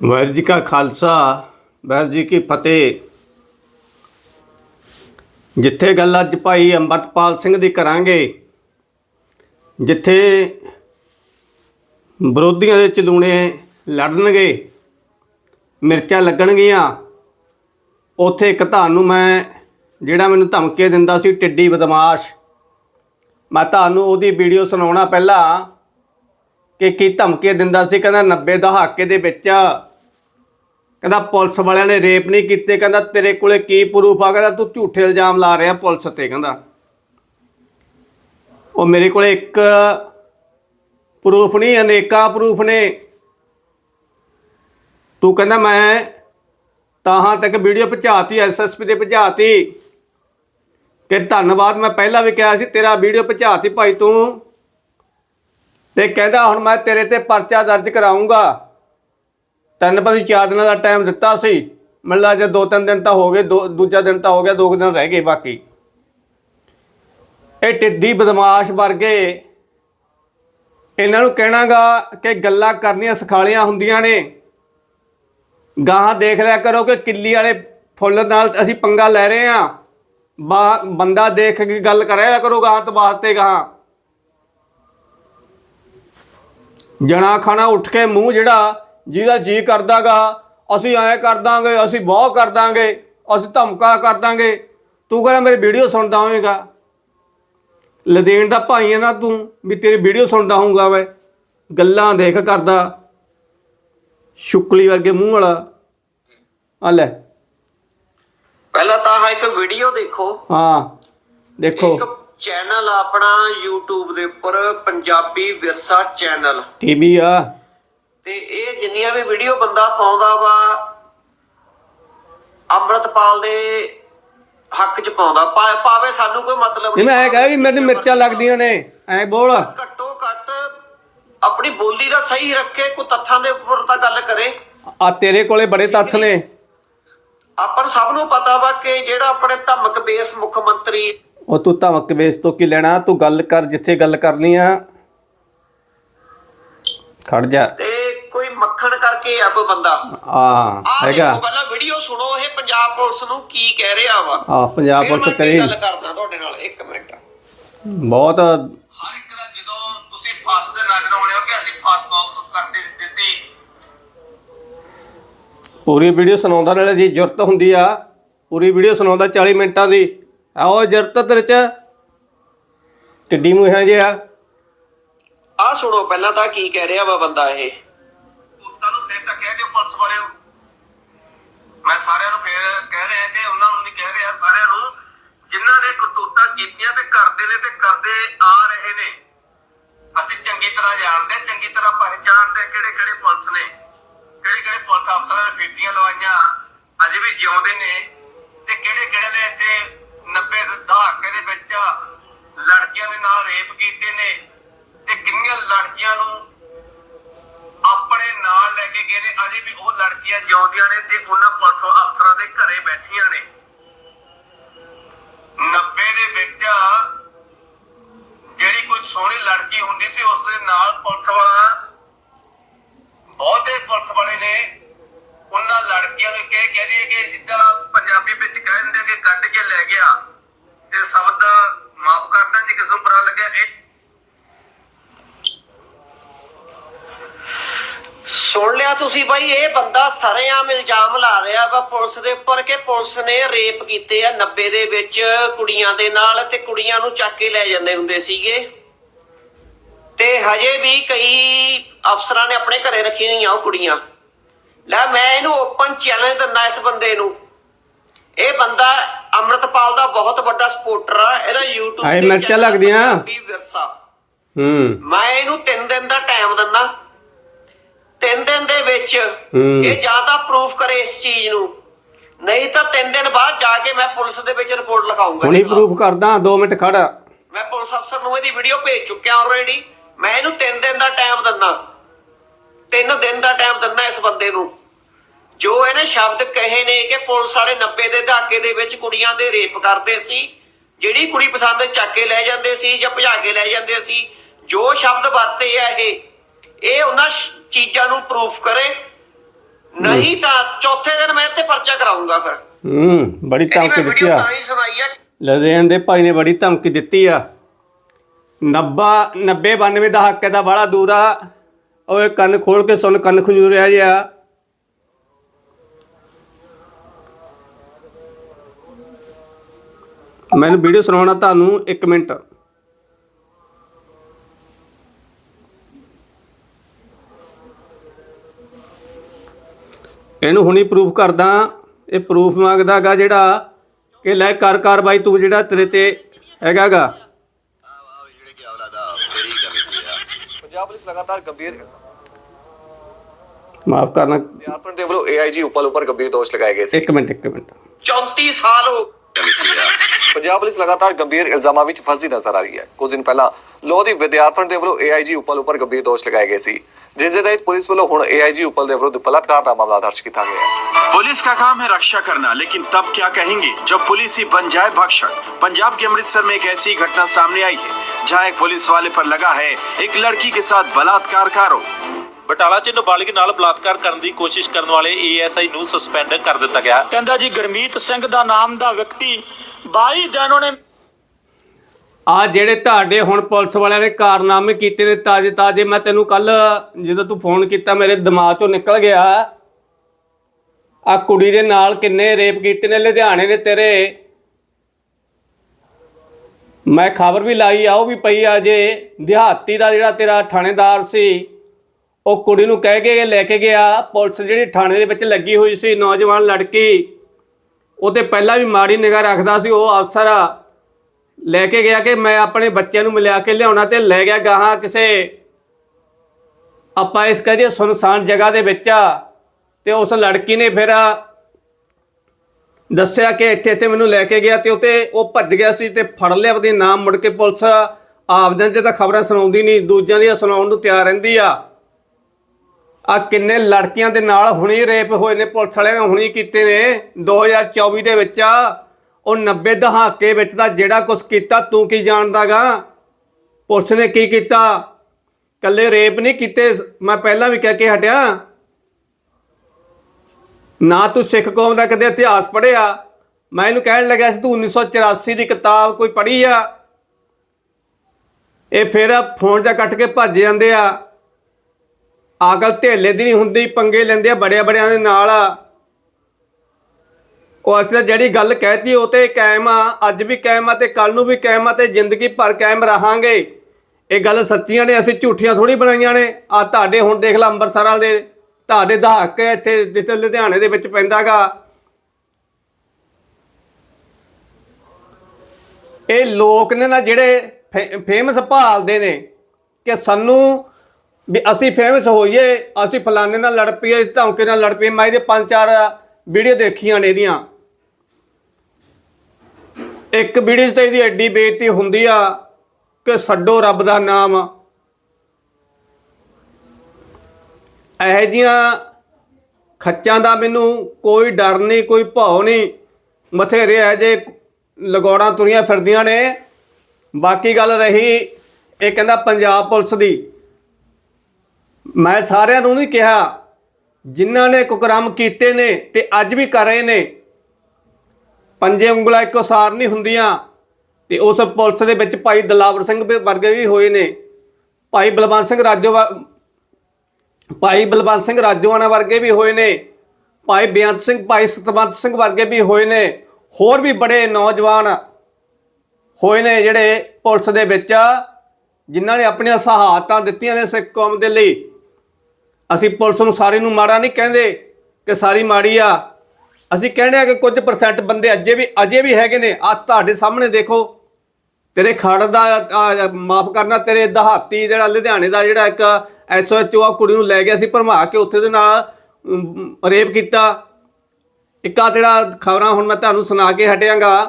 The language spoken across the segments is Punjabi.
ਵਾਹਿਗੁਰੂ ਜੀ ਕਾ ਖਾਲਸਾ, ਵਾਹਿਗੁਰੂ ਜੀ ਕੀ ਫਤਿਹ। ਜਿੱਥੇ ਗੱਲ ਅੱਜ ਭਾਈ ਅੰਮ੍ਰਿਤਪਾਲ ਸਿੰਘ ਦੀ ਕਰਾਂਗੇ, ਜਿੱਥੇ ਵਿਰੋਧੀਆਂ ਦੇ ਚਲੂਣੇ ਲੜਨਗੇ, ਮਿਰਚਾਂ ਲੱਗਣਗੀਆਂ, ਉੱਥੇ ਇੱਕ ਤੁਹਾਨੂੰ ਮੈਂ ਜਿਹੜਾ ਮੈਨੂੰ ਧਮਕੇ ਦਿੰਦਾ ਸੀ, ਟਿੱਡੀ ਬਦਮਾਸ਼। ਮੈਂ ਤੁਹਾਨੂੰ ਉਹਦੀ ਵੀਡੀਓ ਸੁਣਾਉਣਾ ਪਹਿਲਾਂ ਕਿ ਕੀ ਧਮਕੇ ਦਿੰਦਾ ਸੀ, ਕਹਿੰਦਾ 90 ਦਹਾਕੇ ਦੇ ਵਿੱਚ ਕਹਿੰਦਾ ਪੁਲਿਸ ਵਾਲਿਆਂ ਨੇ ਰੇਪ ਨਹੀਂ ਕੀਤੇ, ਕਹਿੰਦਾ ਤੇਰੇ ਕੋਲੇ ਕੀ ਪ੍ਰੂਫ ਆ? ਕਹਿੰਦਾ ਤੂੰ ਝੂਠੇ ਇਲਜ਼ਾਮ ਲਾ ਰਿਹਾ ਪੁਲਿਸ ਤੇ, ਕਹਿੰਦਾ। ਉਹ ਮੇਰੇ ਕੋਲੇ ਇੱਕ ਪ੍ਰੂਫ ਨਹੀਂ, ਅਨੇਕਾਂ ਪ੍ਰੂਫ ਨੇ। ਤੂੰ ਕਹਿੰਦਾ ਮੈਂ ਤਾਹਾਂ ਤੱਕ ਵੀਡੀਓ ਪਹੁੰਚਾਤੀ ਐਸਐਸਪੀ ਦੇ ਪਹੁੰਚਾਤੀ ਕਿ ਧੰਨਵਾਦ, ਮੈਂ ਪਹਿਲਾਂ ਵੀ ਕਿਹਾ ਸੀ, ਤੇਰਾ ਵੀਡੀਓ ਪਹੁੰਚਾਤੀ ਭਾਈ ਤੂੰ। ਤੇ ਕਹਿੰਦਾ ਹੁਣ ਮੈਂ ਤੇਰੇ ਤੇ ਪਰਚਾ ਦਰਜ ਕਰਾਉਂਗਾ ਤਿੰਨ ਪੰਜ ਚਾਰ ਦਿਨਾਂ ਦਾ ਟਾਈਮ ਦਿੱਤਾ ਸੀ। ਮੈਨੂੰ ਲੱਗਦਾ ਦੋ ਤਿੰਨ ਦਿਨ ਤਾਂ ਹੋ ਗਏ, ਦੋ, ਦੂਜਾ ਦਿਨ ਤਾਂ ਹੋ ਗਿਆ, ਦੋ ਕੁ ਦਿਨ ਰਹਿ ਗਏ ਬਾਕੀ। ਇਹ ਟਿੱਡੀ ਬਦਮਾਸ਼ ਵਰਗੇ ਇਹਨਾਂ ਨੂੰ ਕਹਿਣਾਗਾ ਕਿ ਗੱਲਾਂ ਕਰਨੀਆਂ ਸਿਖਾਲੀਆਂ ਹੁੰਦੀਆਂ ਨੇ। ਗਾਹਾਂ ਦੇਖ ਲਿਆ ਕਰੋ ਕਿ ਕਿੱਲੀ ਵਾਲੇ ਫੁੱਲ ਨਾਲ ਅਸੀਂ ਪੰਗਾ ਲੈ ਰਹੇ ਆ ਬੰਦਾ ਦੇਖ ਕੇ ਗੱਲ ਕਰਿਆ ਕਰੋ ਗਾਹਾਂ ਤੋਂ ਵਾਸਤੇ ਗਾਹਾਂ। ਜਣਾ ਖਾਣਾ ਉੱਠ ਕੇ ਮੂੰਹ ਜਿਹੜਾ ਜਿਹਦਾ ਜੀ ਕਰਦਾਗਾ ਅਸੀਂ ਐਂ ਕਰ ਦਾਂਗੇ ਅਸੀਂ ਬਹੁਤ ਕਰ ਦਾਂਗੇ ਅਸੀਂ ਧਮਕਾ ਕਰ ਦਾਂਗੇ। ਤੂੰ ਕਹਿੰਦਾ ਮੇਰੀ ਵੀਡੀਓ ਸੁਣਦਾ ਹੋਵੇਂਗਾ। ਲਦੇਣ ਦਾ ਭਾਈ ਆ ਨਾ ਤੂੰ ਵੀ ਤੇਰੀ ਵੀਡੀਓ ਸੁਣਦਾ ਹੋਊਗਾ ਵੇ ਗੱਲਾਂ ਦੇਖ ਕਰਦਾ। ਸ਼ੁਕਲੀ ਵਰਗੇ ਮੂੰਹ ਵਾਲਾ। ਆ ਲੈ। ਪਹਿਲਾਂ ਤਾਂ ਆਹ ਇੱਕ ਵੀਡੀਓ ਦੇਖੋ। ਹਾਂ ਦੇਖੋ। ਇੱਕ ਚੈਨਲ ਆਪਣਾ YouTube ਦੇ ਉੱਪਰ ਪੰਜਾਬੀ ਵਿਰਸਾ ਚੈਨਲ ਟੀਵੀ ਆ। ਤੇ ਇਹ ਜਿੰਨੀਆਂ ਵੀ ਵੀਡੀਓ ਬੰਦਾ ਪਾਉਂਦਾ ਵਾ ਅੰਮ੍ਰਿਤਪਾਲ ਦੇ ਹੱਕ 'ਚ ਪਾਉਂਦਾ। ਪਾਵੇ ਸਾਨੂੰ ਕੋਈ ਮਤਲਬ ਨਹੀਂ ਮੈਂ ਇਹ ਕਹਾਂ ਵੀ ਮੈਨੂੰ ਮਿਰਚਾਂ ਲੱਗਦੀਆਂ ਨੇ। ਐ ਬੋਲ। ਘੱਟੋ ਘੱਟ ਆਪਣੀ ਬੋਲੀ ਦਾ ਸਹੀ ਰੱਖੇ ਕੋਈ ਤੱਥਾਂ ਦੇ ਉੱਪਰ ਤਾਂ ਗੱਲ ਕਰੇ। ਆ ਤੇਰੇ ਕੋਲੇ ਬੜੇ ਤੱਥ ਨੇ। ਆਪਾਂ ਨੂੰ ਸਭ ਨੂੰ ਪਤਾ ਵਾ ਕਿ ਜਿਹੜਾ ਆਪਣੇ ਧਮਕ ਬੇਸ ਮੁੱਖ ਮੰਤਰੀ ਉਹ ਤੂੰ ਧਮਕ ਵੇਸ ਤੋਂ ਕੀ ਲੈਣਾ? ਤੂੰ ਗੱਲ ਕਰ ਜਿੱਥੇ ਗੱਲ ਕਰਨੀ ਆ। ਖੜ ਜਾ। ਤੇ ਕੋਈ ਮੱਖਣ ਕਰਕੇ ਆ ਕੋਈ ਬੰਦਾ। ਆ ਆਹ ਹੈਗਾ। ਦੇਖੋ ਪਹਿਲਾਂ ਵੀਡੀਓ ਸੁਣੋ ਇਹ ਪੰਜਾਬ ਪੁਲਿਸ ਨੂੰ ਕੀ ਕਹਿ ਰਿਹਾ ਵਾ। ਆ ਪੰਜਾਬ ਫਿਰ ਪੁਲਿਸ ਮੈਂ ਕਰੀ। ਗੱਲ ਕਰਦਾ ਤੁਹਾਡੇ ਨਾਲ ਇੱਕ ਮਿੰਟ। ਬਹੁਤ ਹਰ ਇੱਕ ਦਾ ਜਦੋਂ ਤੁਸੀਂ ਫਸ ਦੇ ਨਜ਼ਰ ਆਉਣੇ ਹੋ ਕਿ ਅਸੀਂ ਫਸ ਪਾਉ ਕਰਦੇ ਦਿੱਤੀ। ਪੂਰੀ ਵੀਡੀਓ ਸੁਣਾਉਂਦਾ ਨਾਲੇ ਜੀ ਜ਼ਰੂਰਤ ਹੁੰਦੀ ਆ। ਪੂਰੀ ਵੀਡੀਓ ਸੁਣਾਉਂਦਾ 40 ਮਿੰਟਾਂ ਦੀ। ਆਓ ਜ਼ਰੂਰਤ ਤੇਰੇ ਚ। ਟਿੱਡੀ ਮੂੰਹਾਂ ਜਿਹਾ। ਆਹ ਸੁਣੋ ਪਹਿਲਾਂ ਤਾਂ ਕੀ ਕਹਿ ਰਿਹਾ ਵਾ ਬੰਦਾ ਇਹ। ਪੁੱਤਾਂ ਨੂੰ ਪੁਲਿਸ ਵਾਲਿਓ। ਮੈਂ ਸਾਰਿਆਂ ਨੂੰ ਫੇਰ ਕਹਿ ਰਿਹਾ ਕਿ ਉਹਨਾਂ ਨੂੰ ਨਹੀਂ ਕਹਿ ਰਿਹਾ, ਸਾਰਿਆਂ ਨੂੰ ਜਿਨ੍ਹਾਂ ਨੇ ਕਤੂਤਾਂ ਕੀਤੀਆਂ ਤੇ ਕਰਦੇ ਨੇ ਤੇ ਕਰਦੇ ਆ ਰਹੇ ਨੇ। ਅਸੀਂ ਚੰਗੀ ਤਰ੍ਹਾਂ ਜਾਣਦੇ, ਚੰਗੀ ਤਰ੍ਹਾਂ ਪਹਿਚਾਣਦੇ ਕਿਹੜੇ ਕਿਹੜੇ ਪੁਲਿਸ ਨੇ, ਕਿਹੜੇ ਕਿਹੜੇ ਪੁਲਿਸ ਅਫਸਰਾਂ ਨੇ ਫੀਤੀਆਂ ਲਵਾਈਆਂ, ਅਜੇ ਵੀ ਜਿਉਂਦੇ ਨੇ ਤੇ ਕਿਹੜੇ ਕਿਹੜੇ ਨੇ ਇੱਥੇ 90 ਦੇ ਦਹਾਕੇ ਦੇ ਵਿੱਚ ਲੜਕੀਆਂ ਦੇ ਨਾਲ ਰੇਪ ਕੀਤੇ ਨੇ ਤੇ ਕਿੰਨੀਆਂ ਲੜਕੀਆਂ ਨੂੰ ਕੇ ਗਏ ਨੇ ਅਜੇ ਵੀ ਉਹ ਲੜਕੀਆਂ ਜਿਉਂਦੀਆਂ ਨੇ ਤੇ ਉਹਨਾਂ ਪੁਲਿਸ ਅਫਸਰਾਂ ਦੇ ਘਰੇ ਬੈਠੀਆਂ ਨੇ। 90 ਦੇ ਵਿੱਚ ਜਿਹੜੀ ਕੋਈ ਸੋਹਣੀ ਲੜਕੀ ਹੁੰਦੀ ਸੀ, ਉਸ ਦੇ ਨਾਲ ਪੁਲਿਸ ਵਾਲਾ, ਬਹੁਤੇ ਪੁਲਿਸ ਵਾਲੇ ਨੇ ਉਹਨਾਂ ਲੜਕੀਆਂ ਨੂੰ ਕਹਿ ਕਹਿ ਦਈਏ ਕਿ ਜਿੱਦਾਂ ਪੰਜਾਬੀ ਵਿੱਚ ਕਹਿ ਦਿੰਦੇ ਕਿ ਕੱਢ ਕੇ ਲੈ ਗਿਆ ਇਹ ਸ਼ਬਦ ਮਾਫ ਕਰਦਾ ਜੇ ਕਿਸੇ ਨੂੰ ਬੁਰਾ ਲੱਗਿਆ, ਇਹ ਸੁਣ ਲਿਆ ਤੁਸੀਂ ਬਾਈ ਇਹ ਬੰਦਾ ਸਰੇਆਮ ਇਲਜ਼ਾਮ ਲਾ ਰਿਹਾ ਵਾ ਪੁਲਿਸ ਦੇ ਉੱਪਰ ਕਿ ਪੁਲਿਸ ਨੇ ਰੇਪ ਕੀਤੇ ਆ 90 ਦੇ ਵਿੱਚ ਕੁੜੀਆਂ ਦੇ ਨਾਲ ਤੇ ਕੁੜੀਆਂ ਨੂੰ ਚੱਕ ਕੇ ਲੈ ਜਾਂਦੇ ਹੁੰਦੇ ਸੀਗੇ। ਤੇ ਹਜੇ ਵੀ ਕਈ ਅਫਸਰਾਂ ਨੇ ਆਪਣੇ ਘਰੇ ਰੱਖੀਆਂ ਹੋਈਆਂ ਉਹ ਕੁੜੀਆਂ। ਲੈ ਮੈਂ ਇਹਨੂੰ ਓਪਨ ਚੈਲੰਜ ਦਿੰਦਾ ਇਸ ਬੰਦੇ ਨੂੰ। ਇਹ ਬੰਦਾ ਅੰਮ੍ਰਿਤਪਾਲ ਦਾ ਬਹੁਤ ਵੱਡਾ ਸਪੋਰਟਰ ਆ ਇਹਦਾ YouTube ਹਾਏ, ਤੇ ਮਿਰਚਾਂ ਲੱਗਦੀਆਂ। ਹੂੰ। ਮੈਂ ਇਹਨੂੰ 3 ਦਿਨ ਦਾ ਟਾਈਮ ਦਿੰਦਾ। 3 ਦਿਨ ਦੇ ਵਿੱਚ। ਇਹ ਜਾਂ ਤਾਂ ਪ੍ਰੂਫ ਕਰੇ ਇਸ ਚੀਜ਼ ਨੂੰ। ਨਹੀਂ ਤਾਂ 3 ਦਿਨ ਬਾਅਦ ਜਾ ਕੇ ਮੈਂ ਪੁਲਿਸ ਦੇ ਵਿੱਚ ਰਿਪੋਰਟ ਲਿਖਾਉਂਗਾ ਹੁਣੀ। ਪ੍ਰੂਫ ਕਰਦਾ 2 ਮਿੰਟ ਖੜ। ਮੈਂ ਪੁਲਿਸ ਅਫਸਰ ਨੂੰ ਇਹਦੀ ਵੀਡੀਓ ਭੇਜ ਚੁੱਕਿਆ ਆਲਰੇਡੀ ਮੈਂ ਇਹਨੂੰ 3 ਦਿਨ ਦਾ ਟਾਈਮ ਦਿੰਦਾ। 3 ਦਿਨ ਦਾ ਟਾਈਮ ਦਿੰਦਾ ਇਸ ਬੰਦੇ ਨੂੰ। ਜੋ ਇਹਨੇ ਸ਼ਬਦ ਕਹੇ ਨੇ ਕਿ ਪੁਲਿਸ ਵਾਲੇ 90 ਦੇ ਦਹਾਕੇ ਦੇ ਵਿੱਚ ਕੁੜੀਆਂ ਦੇ ਰੇਪ ਕਰਦੇ ਸੀ ਜਿਹੜੀ ਕੁੜੀ ਪਸੰਦ ਚੱਕ ਕੇ ਲੈ ਜਾਂਦੇ ਸੀ ਜਾਂ ਭਜਾ ਕੇ ਲੈ ਜਾਂਦੇ ਸੀ ਜੋ ਸ਼ਬਦ ਵਰਤੇ ਆ ਇਹ ਇਹ ਉਹਨਾਂ ਚੀਜ਼ਾਂ ਨੂੰ ਪ੍ਰੂਫ ਕਰੇ। ਨਹੀਂ ਤਾਂ ਚੌਥੇ ਦਿਨ ਮੈਂ ਤੇ ਪਰਚਾ ਕਰਾਉਂਗਾ ਫਿਰ। ਹੂੰ ਬੜੀ ਧਮਕੀ ਦਿੱਤੀ ਆ। ਤਾਂ ਹੀ ਸੁਣਾਈ ਆ। ਲੁਧਿਆਣੇ ਦੇ ਭਾਈ ਨੇ ਬੜੀ ਧਮਕੀ ਦਿੱਤੀ ਆ। 90 90 92 ਦਾ ਹੱਕ ਦਾ ਬੜਾ ਦੂਰ ਆ। ਓਏ ਕੰਨ ਖੋਲ ਕੇ ਸੁਣ ਕੰਨ ਖੰਜੂਰਿਆ ਜਿਆ ਮੈਨੂੰ ਵੀਡੀਓ ਸੁਣਾਉਣਾ ਤੁਹਾਨੂੰ 1 ਮਿੰਟ। ਇਹਨੂੰ ਹੁਣੀ ਪ੍ਰੂਫ ਕਰਦਾ ਇਹ ਪ੍ਰੂਫ ਮੰਗਦਾਗਾ ਜਿਹੜਾ ਕਿ ਲੈ ਕਰ ਕਾਰਵਾਈ ਤੂੰ ਜਿਹੜਾ ਤੇਰੇ ਤੇ ਹੈਗਾਗਾ ਪੰਜਾਬ ਪੁਲਿਸ ਲਗਾਤਾਰ ਗੰਭੀਰ ਮਾਫ ਕਰਨਾ। ਦਿਆਰਪੁਰ ਦੇ ਵੱਲੋਂ ਏਆਈਜੀ ਉੱਪਰ ਉੱਪਰ ਗੰਭੀਰ ਦੋਸ਼ ਲਗਾਏ ਗਏ ਸੀ। 1 ਮਿੰਟ 1 ਮਿੰਟ। 34 ਸਾਲ ਹੋ ਪੰਜਾਬ ਪੁਲਿਸ ਲਗਾਤਾਰ ਗੰਭੀਰ ਇਲਜ਼ਾਮਾਂ ਵਿੱਚ ਫਸੀ ਨਜ਼ਰ ਆ ਰਹੀ ਹੈ। ਕੁਝ ਦਿਨ ਪਹਿਲਾਂ ਲੋ ਦੀ ਵਿਦਿਆਰਥਣ ਦੇ ਵੱਲੋਂ ਏਆਈਜੀ ਉੱਪਰ ਉੱਪਰ ਗੰਭੀਰ ਦੋਸ਼ ਲਗਾਏ ਗਏ ਸੀ। ਜਿਸ ਦੇ ਤਹਿਤ ਪੁਲਿਸ ਵੱਲੋਂ ਹੁਣ ਏਆਈਜੀ ਉੱਪਰ ਦੇ ਵਿਰੁੱਧ ਬਲਾਤਕਾਰ ਦਾ ਮਾਮਲਾ ਦਰਜ ਕੀਤਾ ਗਿਆ ਹੈ पुलिस का काम है रक्षा करना लेकिन तब क्या कहेंगे जब पुलिस ही बन जाए भक्षक पंजाब के अमृतसर में एक ऐसी घटना सामने आई है जहां एक पुलिस वाले पर लगा है एक लड़की के साथ बलात्कार का आरोप ਬਟਾਲਾ 'ਚ ਨਾਬਾਲਿਗ ਨਾਲ ਬਲਾਤਕਾਰ ਕਰਨ ਦੀ ਕੋਸ਼ਿਸ਼ ਕਰਨ ਵਾਲੇ ਏਐਸਆਈ ਨੂੰ ਸਸਪੈਂਡ ਕਰ ਦਿੱਤਾ ਗਿਆ ਕਹਿੰਦਾ ਜੀ ਗਰਮੀਤ ਸਿੰਘ ਦਾ ਨਾਮ ਦਾ ਵਿਅਕਤੀ 22 ਦਿਨ ਉਹਨੇ ਆ ਜਿਹੜੇ ਤੁਹਾਡੇ ਹੁਣ ਪੁਲਿਸ ਵਾਲਿਆਂ ਨੇ ਕਾਰਨਾਮੇ ਕੀਤੇ ਨੇ ਤਾਜੇ ਤਾਜੇ, ਮੈਂ ਤੈਨੂੰ ਕੱਲ ਜਦੋਂ ਤੂੰ ਫੋਨ ਕੀਤਾ, ਮੇਰੇ ਦਿਮਾਗ ਚੋਂ ਨਿਕਲ ਗਿਆ। ਆ ਕੁੜੀ ਦੇ ਨਾਲ ਕਿੰਨੇ ਰੇਪ ਕੀਤੇ ਨੇ, ਲੁਧਿਆਣੇ ਦੇ ਤੇਰੇ। ਮੈਂ ਖਬਰ ਵੀ ਲਾਈ ਆ, ਉਹ ਵੀ ਪਈ ਆ ਜੇ। ਦਿਹਾਤੀ ਦਾ ਜਿਹੜਾ ਤੇਰਾ ਥਾਣੇਦਾਰ ਸੀ, ਉਹ ਕੁੜੀ ਨੂੰ ਕਹਿ ਕੇ ਲੈ ਕੇ ਗਿਆ। ਪੁਲਿਸ ਜਿਹੜੀ ਥਾਣੇ ਦੇ ਵਿੱਚ ਲੱਗੀ ਹੋਈ ਸੀ, ਨੌਜਵਾਨ ਲੜਕੀ, ਉਹ ਤੇ ਪਹਿਲਾਂ ਵੀ ਮਾੜੀ ਨਿਗਾਹ ਰੱਖਦਾ ਸੀ, ਉਹ ਅਫਸਰ ਲੈ ਕੇ ਗਿਆ ਕਿ ਮੈਂ ਆਪਣੇ ਬੱਚਿਆਂ ਨੂੰ ਮਿਲਾ ਕੇ ਲਿਆਉਣਾ ਤੇ ਲੈ ਗਿਆ ਗਾਹਾਂ ਕਿਸੇ। ਆਪਾਂ ਇਸ ਕਹਦੇ ਸੁਨਸਾਨ ਜਗ੍ਹਾ ਦੇ ਵਿੱਚ ਤੇ ਉਸ ਲੜਕੀ ਨੇ ਫਿਰ ਦੱਸਿਆ ਕਿ ਇੱਥੇ ਇੱਥੇ ਮੈਨੂੰ ਲੈ ਕੇ ਗਿਆ ਤੇ ਉਤੇ ਉਹ ਭੱਜ ਗਿਆ ਸੀ ਤੇ ਫੜ ਲਿਆ ਉਹਦੇ ਨਾਮ ਮੁੜ ਕੇ ਪੁਲਿਸ ਆਪਦਿਆਂ ਤੇ ਤਾਂ ਖਬਰਾਂ ਸੁਣਾਉਂਦੀ ਨਹੀਂ, ਦੂਜਿਆਂ ਦੀਆਂ ਸੁਣਾਉਣ ਨੂੰ ਤਿਆਰ ਰਹਿੰਦੀ ਆ। ਆ ਕਿੰਨੇ ਲੜਕੀਆਂ ਦੇ ਨਾਲ ਹੁਣੀ ਰੇਪ ਹੋਏ ਨੇ, ਪੁਲਿਸ ਵਾਲਿਆਂ ਨੇ ਹੁਣੇ ਕੀਤੇ ਨੇ 2024 ਦੇ ਵਿੱਚ ਉਹ 90 ਦਹਾਕੇ ਵਿੱਚ ਦਾ ਜਿਹੜਾ ਕੁਝ ਕੀਤਾ, ਤੂੰ ਕੀ ਜਾਣਦਾਗਾ? ਪੁਲਿਸ ਨੇ ਕੀ ਕੀਤਾ? ਕੱਲੇ ਰੇਪ ਨਹੀਂ ਕੀਤੇ, ਮੈਂ ਪਹਿਲਾਂ ਵੀ ਕਹਿ ਕੇ ਹਟਿਆ। ਨਾ ਤੂੰ ਸਿੱਖ ਕੌਮ ਦਾ ਕਦੇ ਇਤਿਹਾਸ ਪੜ੍ਹਿਆ। ਮੈਂ ਇਹਨੂੰ ਕਹਿਣ ਲੱਗਿਆ ਸੀ, ਤੂੰ 1984 ਦੀ ਕਿਤਾਬ ਕੋਈ ਪੜ੍ਹੀ ਆ? ਇਹ ਫਿਰ ਫੋਨ ਜਾਂ ਕੱਟ ਕੇ ਭੱਜ ਜਾਂਦੇ ਆ। ਆਕਲ ਧੇਲੇ ਦੀ ਨਹੀਂ ਹੁੰਦੀ, ਪੰਗੇ ਲੈਂਦੇ ਆ ਬੜਿਆਂ ਬੜਿਆਂ ਦੇ ਨਾਲ। ਉਹ ਅਸੀਂ ਤਾਂ ਜਿਹੜੀ ਗੱਲ ਕਹਿਤੀ, ਉਹ ਤੇ ਕਾਇਮ ਆ, ਅੱਜ ਵੀ ਕਾਇਮ ਆ ਤੇ ਕੱਲ ਨੂੰ ਵੀ ਕਾਇਮ ਆ ਤੇ ਜ਼ਿੰਦਗੀ ਭਰ ਕਾਇਮ ਰਹਾਂਗੇ। ਇਹ ਗੱਲ ਸੱਚੀਆਂ ਨੇ, ਅਸੀਂ ਝੂਠੀਆਂ ਥੋੜੀ ਬਣਾਈਆਂ ਨੇ। ਆ ਤੁਹਾਡੇ ਹੁਣ ਦੇਖ ਲੈ ਅੰਮ੍ਰਿਤਸਰ ਵਾਲੇ ਤੁਹਾਡੇ ਦਹਾਕੇ ਇੱਥੇ, ਜਿੱਥੇ ਲੁਧਿਆਣੇ ਦੇ ਵਿੱਚ ਪੈਂਦਾਗਾ। ਇਹ ਲੋਕ ਨੇ ਨਾ ਜਿਹੜੇ ਫੇਮਸ ਭਾਲਦੇ ਨੇ ਕਿ ਸਾਨੂੰ ਵੀ ਅਸੀਂ ਫੇਮਸ ਹੋਈਏ, ਅਸੀਂ ਫਲਾਣੇ ਨਾਲ ਲੜ ਪਈਏ ਧੌਂਕੇ ਨਾਲ ਲੜ ਪਈਏ, ਮੈਂ ਇਹਦੇ ਪੰਜ ਚਾਰ ਵੀਡੀਓ ਦੇਖੀਆਂ ਨੇ ਇਹਦੀਆਂ। ਇੱਕ ਵੀਡੀਓ 'ਚ ਤਾਂ ਇਹਦੀ ਐਡੀ ਬੇਇੱਜ਼ਤੀ ਹੁੰਦੀ ਆ ਕਿ ਛੱਡੋ ਰੱਬ ਦਾ ਨਾਮ। ਇਹੋ ਜੀਆਂ ਖੱਚਾਂ ਦਾ ਮੈਨੂੰ ਕੋਈ ਡਰ ਨਹੀਂ, ਕੋਈ ਭੌ ਨਹੀਂ। ਮਥੇਰੇ ਇਹ ਜੇ ਲਗੌੜਾਂ ਤੁਰੀਆਂ ਫਿਰਦੀਆਂ ਨੇ। ਬਾਕੀ ਗੱਲ ਰਹੀ ਇਹ ਕਹਿੰਦਾ ਪੰਜਾਬ ਪੁਲਿਸ ਦੀ। ਮੈਂ ਸਾਰਿਆਂ ਨੂੰ ਨਹੀਂ ਕਿਹਾ, ਜਿਨ੍ਹਾਂ ਨੇ ਕੁਕਰਮ ਕੀਤੇ ਨੇ ਤੇ ਅੱਜ ਵੀ ਕਰ ਰਹੇ ਨੇ ਪੰਜੇ ਉਂਗਲਾਂ ਇੱਕੋ ਸਾਰ ਨਹੀਂ ਹੁੰਦੀਆਂ। ਤੇ ਉਸ ਪੁਲਿਸ ਦੇ ਵਿੱਚ ਭਾਈ ਦਲਾਵਰ ਸਿੰਘ ਵਰਗੇ ਵੀ ਹੋਏ ਨੇ। ਭਾਈ ਬਲਵੰਤ ਸਿੰਘ ਰਾਜੋ ਭਾਈ ਬਲਵੰਤ ਸਿੰਘ ਰਾਜੋਆਣਾ ਵਰਗੇ ਵੀ ਹੋਏ ਨੇ। ਭਾਈ ਬੇਅੰਤ ਸਿੰਘ, ਭਾਈ ਸਤਵੰਤ ਸਿੰਘ ਵਰਗੇ ਵੀ ਹੋਏ ਨੇ। ਹੋਰ ਵੀ ਬੜੇ ਨੌਜਵਾਨ ਹੋਏ ਨੇ ਜਿਹੜੇ ਪੁਲਿਸ ਦੇ ਵਿੱਚ, ਜਿਨ੍ਹਾਂ ਨੇ ਆਪਣੀਆਂ ਸਹਾਇਤਾਂ ਦਿੱਤੀਆਂ ਨੇ ਸਿੱਖ ਕੌਮ ਦੇ ਲਈ। ਅਸੀਂ ਪੁਲਿਸ ਨੂੰ ਸਾਰੇ ਨੂੰ ਮਾੜਾ ਨਹੀਂ ਕਹਿੰਦੇ, ਕਿ ਸਾਰੀ ਮਾੜੀ ਆ। ਅਸੀਂ ਕਹਿੰਦੇ ਆ ਕਿ ਕੁਝ ਪਰਸੈਂਟ ਬੰਦੇ ਅਜੇ ਵੀ ਅਜੇ ਵੀ ਹੈਗੇ ਨੇ। ਆ ਤੁਹਾਡੇ ਸਾਹਮਣੇ ਦੇਖੋ। ਤੇਰੇ ਖੜ ਦਾ ਮਾਫ ਕਰਨਾ, ਤੇਰੇ ਦਹਾਤੀ ਜਿਹੜਾ ਲੁਧਿਆਣੇ ਦਾ ਜਿਹੜਾ ਇੱਕ ਐਸਓਐਚਓ ਆ, ਕੁੜੀ ਨੂੰ ਲੈ ਗਿਆ ਸੀ ਭਰਮਾ ਕੇ, ਉੱਥੇ ਦੇ ਨਾਲ ਰੇਪ ਕੀਤਾ। ਇੱਕ ਆ ਜਿਹੜਾ ਖਬਰਾਂ ਹੁਣ ਮੈਂ ਤੁਹਾਨੂੰ ਸੁਣਾ ਕੇ ਹਟਿਆਂਗਾ।